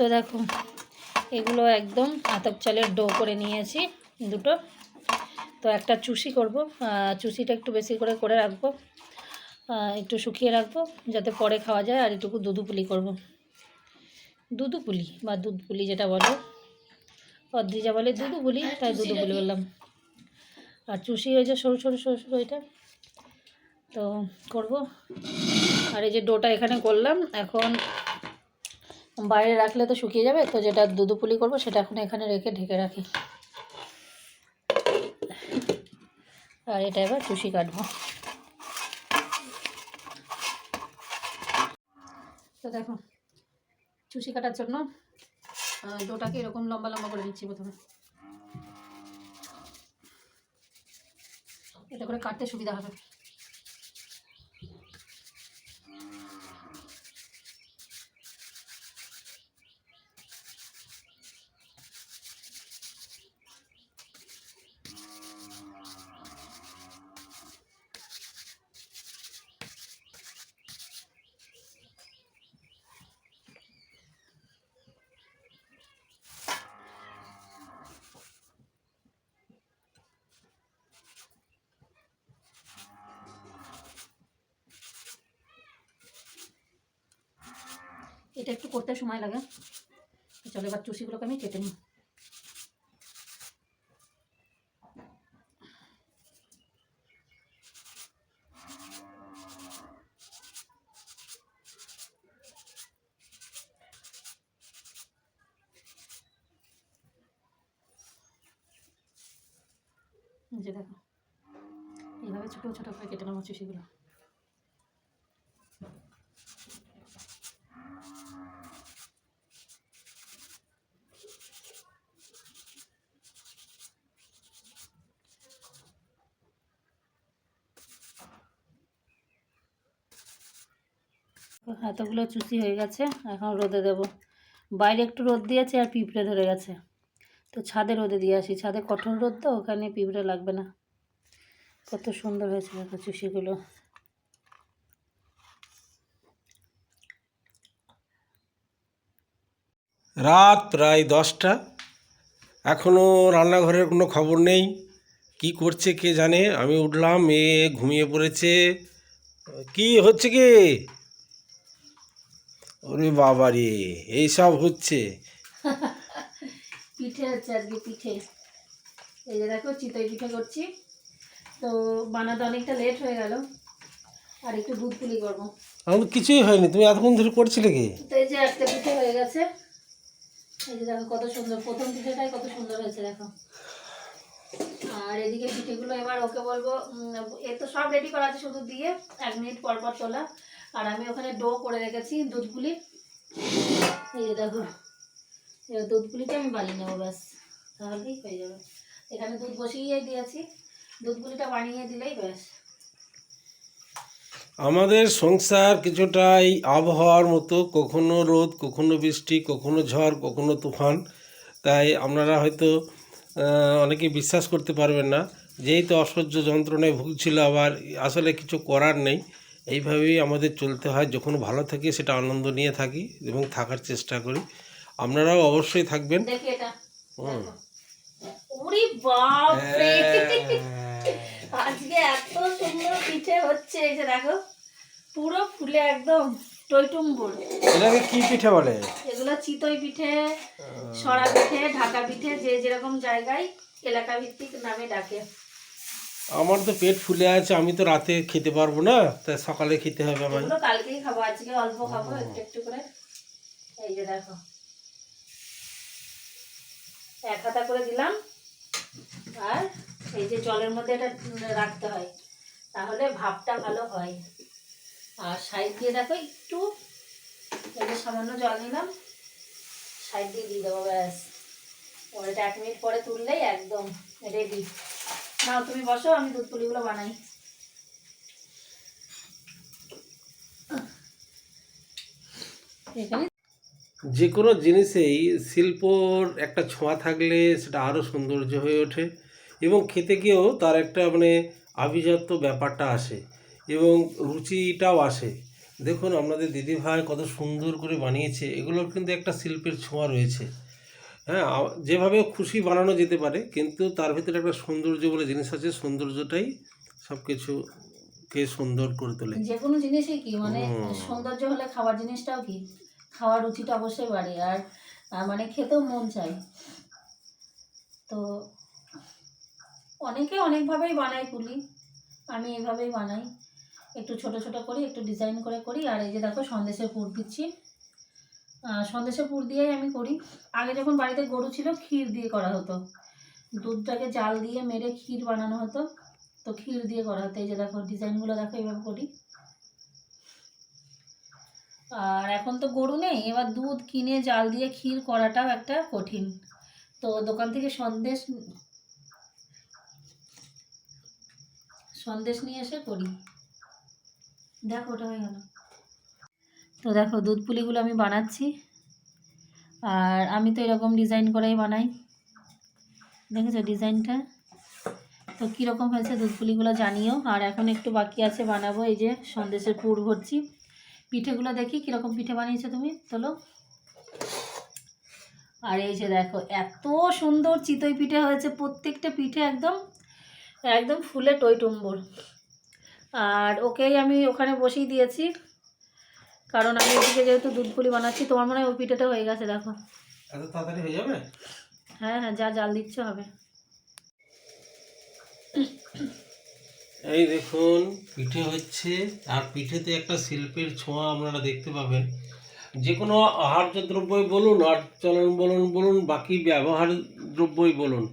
তো দেখো এগুলো একদম আতপ চালের ডো করে নিয়েছি দুটো। তো একটা চুষি করব চুষিটা একটু বেশি করে করে রাখব একটু শুকিয়ে রাখব যাতে পরে খাওয়া যায় আর একটু দুধু পুলি করব। দুধু পুলি বা দুধ পুলি যেটা বলো অদ্রিজা বলে দুধু পুলি তাই দুধু পুলি বললাম। আর চুষি ওই যে সরু সরু সরু সরু ওইটা তো করব। আর এই যে ডোটা এখানে করলাম এখন বাইরে রাখলে তো শুকিয়ে যাবে, তো যেটা দুধু পুলি করব সেটা এখন এখানে রেখে ঢেকে রাখি। আর এটা এবার চুষি কাটবো। তো দেখো চুষি কাটার জন্য ডোটাকে এরকম লম্বা লম্বা করে দিচ্ছি প্রথমে। এটা করে কাটতে সুবিধা হবে। এটা একটু করতে সময় লাগে। চলো এবার চুষিগুলোকে আমি কেটে নিই। যে দেখো, এইভাবে ছোটো ছোটো করে কেটে নেব চুষিগুলো। এতগুলো চুষি হয়ে গেছে, এখন রোদে দেব। বাইরে একটু রোদ দিয়েছে আর পিঁপড়ে ধরে গেছে। তো ছাদে রোদে দিয়ে আসি। ছাদে কঠোর রোদ তো, ওখানে পিঁপড়ে লাগবে না। কত সুন্দর হয়েছে দেখো চুষিগুলো রাত প্রায় দশটা। এখনও রান্নাঘরের কোনো খবর নেই। কি করছে কে জানে? আমি উঠলাম, মেয়ে ঘুমিয়ে পড়েছে। কি হচ্ছে কি? ওরে বাবা রে এইসব হচ্ছে। পিঠে হচ্ছে আজকে পিঠে। এই যে দেখো চিতই পিঠে করছি। তো বানাতে অনেকটা লেট হয়ে গেল আর একটু দুধ পুলি করব। আমার কিছুই হয়নি তুমি এতক্ষণ ধরে করছিলে কি? তো এই যে একটা পিঠে হয়ে গেছে। এই যে দেখো কত সুন্দর প্রথম পিঠেটাই কত সুন্দর হয়েছে দেখো। আর এদিকে পিঠেগুলো এবার ওকে বলব এ তো সব রেডি করা আছে শুধু দিয়ে এক মিনিট পর পর তোলা আর আমি ওখানে ডো করে রেখেছি দুধ পুলি এই যে দেখো, এবার দুধ পুলিটা আমি বানিয়ে নেব, ব্যাস। তাহলেই হয়ে যাবে। এখানে দুধ বসিয়ে দিয়েছি। দুধ পুলিটা বানিয়ে দিলেই ব্যাস। আমাদের সংসার কিছুটা এই আবহাওয়ার মতো, কখনো রোদ, কখনো বৃষ্টি, কখনো ঝড়, কখনো তুফান। তাই আপনারা হয়তো অনেকে বিশ্বাস করতে পারবেন না। যেহেতু অসহ্য যন্ত্রণায় ভুগছিল আবার, আসলে কিছু করার নেই। এইভাবেই আমাদের চলতে হয় যখন ভালো থাকি সেটা আনন্দ নিয়ে থাকি এবং থাকার চেষ্টা করি। আপনারাও অবশ্যই থাকবেন। ওরে আজকে এত সুন্দর পিঠে হচ্ছে এই যে দেখো পুরো ফুলে একদম টইটুম্বুর। এটাকে কি পিঠে বলে? এগুলো চিতই পিঠে সরা পিঠে ঢাকা পিঠে যে যেরকম জায়গায় এলাকা ভিত্তিক নামে ডাকে। আমার তো পেট ফুলে আছে আমি তো রাতে খেতে পারব না তাই সকালে খেতে হবে আমার কালকেই খাব আজকে অল্প খাব একটু একটু করে। এই যে দেখো। এক হাতা করে দিলাম আর এই যে জলের মধ্যে এটা রাখতে হয় তাহলে ভাবটা ভালো হয়। আর সাইড দিয়ে দেখো একটু এই সামান্য জল নিলাম সাইড দিয়ে দিয়ে দেবো ব্যাস। এটা এক মিনিট পরে তুললেই একদম রেডি নাও তুমি বসো আমি দুধ পুলিগুলো বানাই। যে কোনো জিনিসেই শিল্পর একটা ছোঁয়া থাকলে সেটা আরও সৌন্দর্য হয়ে ওঠে এবং খেতে গিয়েও তার একটা মানে আভিজাত্য ব্যাপারটা আসে এবং রুচিটাও আসে। দেখুন আপনাদের দিদি ভাই কত সুন্দর করে বানিয়েছে এগুলোর কিন্তু একটা শিল্পের ছোঁয়া রয়েছে। হ্যাঁ যেভাবে খুশি বানানো যেতে পারে কিন্তু তার ভিতরে একটা সৌন্দর্য বলে জিনিস আছে সৌন্দর্যটাই সব কিছুকে সুন্দর করে তোলে। যে কোনো জিনিসই কি মানে সৌন্দর্য হলে খাবার জিনিসটাও কি? খাওয়ার রুচিটা অবশ্যই বাড়ে আর মানে খেতেও মন চায়। তো অনেকে অনেকভাবেই বানায় পুলি আমি এভাবেই বানাই। একটু ছোট ছোট করি একটু ডিজাইন করে করি আর এই যে দেখো সন্দেশের পুর দিচ্ছি। আহ, সন্দেশের পুর দিয়েই আমি করি। আগে যখন বাড়িতে গরু ছিল ক্ষীর দিয়ে করা হতো। দুধটাকে জাল দিয়ে মেরে ক্ষীর বানানো হতো। তো ক্ষীর দিয়ে করা হতো। এই যে দেখো ডিজাইনগুলো দেখো এইভাবে করি। আর এখন তো গরু নেই। এবার দুধ কিনে জাল দিয়ে ক্ষীর করাটাও একটা কঠিন। তো দোকান থেকে সন্দেশ সন্দেশ নিয়ে এসে করি। দেখো ওটা হয়ে গেল। তো দেখো দুধ পুলিগুলো আমি বানাচ্ছি। আর আমি তো এরকম ডিজাইন করেই বানাই। দেখেছ ডিজাইনটা? তো কীরকম হয়েছে দুধ পুলিগুলো জানিও। আর এখন একটু বাকি আছে বানাবো, এই যে সন্দেশের পুর ভরছি। পিঠেগুলো দেখি কীরকম পিঠে বানিয়েছো তুমি, তোলো। আর এই যে দেখো, এত সুন্দর চিতই পিঠে হয়েছে, প্রত্যেকটা পিঠে একদম একদম ফুলে টইটুম্বর আর ওকেই আমি ওখানে বসিয়ে দিয়েছি। কারণ আমি এদিকে যেহেতু দুধ পুলি বানাচ্ছি তোমার মনে হয় ওই পিঠেটা হয়ে গেছে দেখো। এত তাড়াতাড়ি হয়ে যাবে? হ্যাঁ হ্যাঁ যা জাল দিচ্ছে হবে। এই দেখুন পিঠে হচ্ছে আর পিঠেতে একটা শিল্পের ছোঁয়া আপনারা দেখতে পাবেন। যে কোনো আহার্য দ্রব্যই বলুন আর চলন বলুন বলুন বাকি ব্যবহার দ্রব্যই বলুন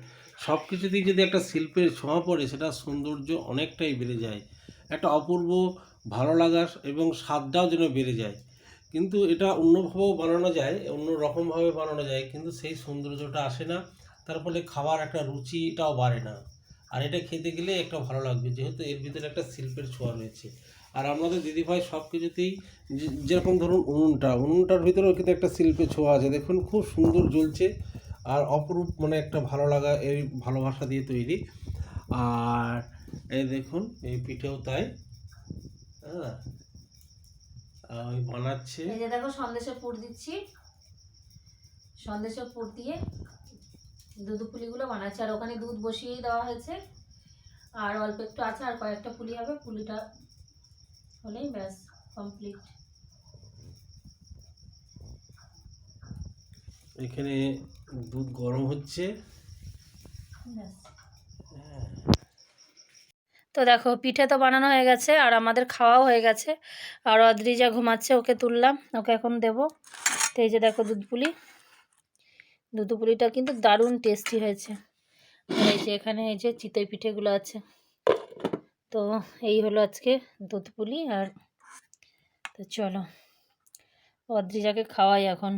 সব কিছুতেই যদি একটা শিল্পের ছোঁয়া পড়ে সেটা সৌন্দর্য অনেকটাই বেড়ে যায়। একটা অপূর্ব ভালো লাগা এবং স্বাদটাও যেন বেড়ে যায়। কিন্তু এটা অন্যভাবেও বানানো যায় অন্য রকমভাবে বানানো যায়, কিন্তু সেই সৌন্দর্যটা আসে না। তার ফলে খাবার একটা রুচিটাও বাড়ে না। আর এটা খেতে গেলে একটা ভালো লাগবে, যেহেতু এর ভিতরে একটা শিল্পের ছোঁয়া রয়েছে। আর আমাদের দিদিভাই সব কিছুতেই যেরকম ধরুন উনুনটা, উনুনটার ভিতরেও কিন্তু একটা শিল্পের ছোঁয়া আছে। দেখুন, খুব সুন্দর জ্বলছে আর অপরূপ মানে একটা ভালো লাগা, এই ভালোবাসা দিয়ে তৈরি। আর এই দেখুন, এই পিঠেও তাই। হ্যাঁ। ওই বানাচ্ছে। এই যে দেখো সন্দেশের পুর দিচ্ছি। সন্দেশের পুর দিয়ে দুধ পুলিগুলো বানাচ্ছি। আর ওখানে দুধ বসিয়েই দেওয়া হয়েছে। আর অল্প একটু আছে আর কয়েকটা পুলি হবে। পুলিটা হলেই ব্যাস কমপ্লিট এখানে দুধ গরম হচ্ছে। ব্যাস। তো দেখো, পিঠে তো বানানো হয়ে গেছে আর আমাদের খাওয়াও হয়ে গেছে। আর অদ্রিজা ঘুমাচ্ছে, ওকে তুললাম, ওকে এখন দেবো। তো এই যে দেখো দুধ পুলি। দুধ পুলিটা কিন্তু দারুণ টেস্টি হয়েছে। এই যে এখানে এই যে চিতই পিঠেগুলো আছে। তো এই হলো আজকে দুধ পুলি আর তো চলো অদ্রিজাকে খাওয়াই এখন।